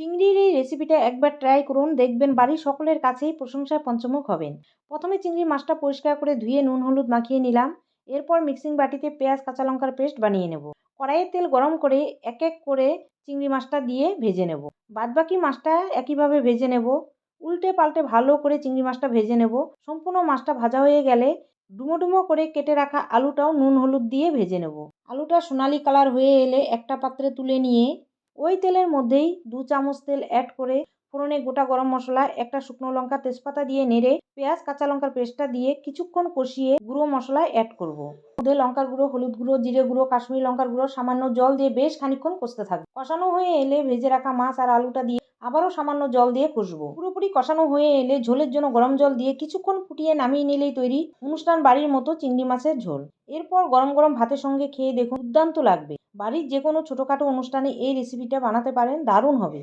চিংড়ির এই রেসিপিটা একবার ট্রাই করুন, দেখবেন বাড়ির সকলের কাছেই প্রশংসায় পঞ্চমুখ হবেন। প্রথমে চিংড়ি মাছটা পরিষ্কার করে ধুয়ে নুন, হলুদ মাখিয়ে নিলাম। এরপর মিক্সিং বাটিতে পেঁয়াজ, কাঁচা লঙ্কার পেস্ট বানিয়ে নেব। কড়াইয়ে তেল গরম করে এক এক করে চিংড়ি মাছটা দিয়ে ভেজে নেব। বাদবাকি মাছটা একইভাবে ভেজে নেব। উল্টে পাল্টে ভালো করে চিংড়ি মাছটা ভেজে নেব। সম্পূর্ণ মাছটা ভাজা হয়ে গেলে ডুমো ডুমো করে কেটে রাখা আলুটাও নুন, হলুদ দিয়ে ভেজে নেব। আলুটা সোনালি কালার হয়ে এলে একটা পাত্রে তুলে নিয়ে ওই তেলের মধ্যেই দু চামচ তেল অ্যাড করে ফোড়নে গোটা গরম মশলা, একটা শুকনো লঙ্কা তেজপাতা দিয়ে নেড়ে পেঁয়াজ, কাঁচা লঙ্কার পেস্টটা দিয়ে কিছুক্ষণ কষিয়ে গুঁড়ো মশলা অ্যাড করব। মধ্যে লঙ্কার গুঁড়ো, হলুদ গুঁড়ো, জিরে গুঁড়ো, কাশ্মীরি লঙ্কার গুঁড়ো, সামান্য জল দিয়ে বেশ খানিক্ষণ কষতে থাকবে কষানো হয়ে এলে ভেজে রাখা মাছ আর আলুটা দিয়ে আবারও সামান্য জল দিয়ে কষবো। পুরোপুরি কষানো হয়ে এলে ঝোলের জন্য গরম জল দিয়ে কিছুক্ষণ ফুটিয়ে নামিয়ে নিলেই তৈরি অনুষ্ঠান বাড়ির মতো চিংড়ি মাছের ঝোল। এরপর গরম গরম ভাতের সঙ্গে খেয়ে দেখুন দুর্দান্ত লাগবে। বাড়ির যে কোনো ছোটোখাটো অনুষ্ঠানে এই রেসিপিটা বানাতে পারেন, দারুণ হবে।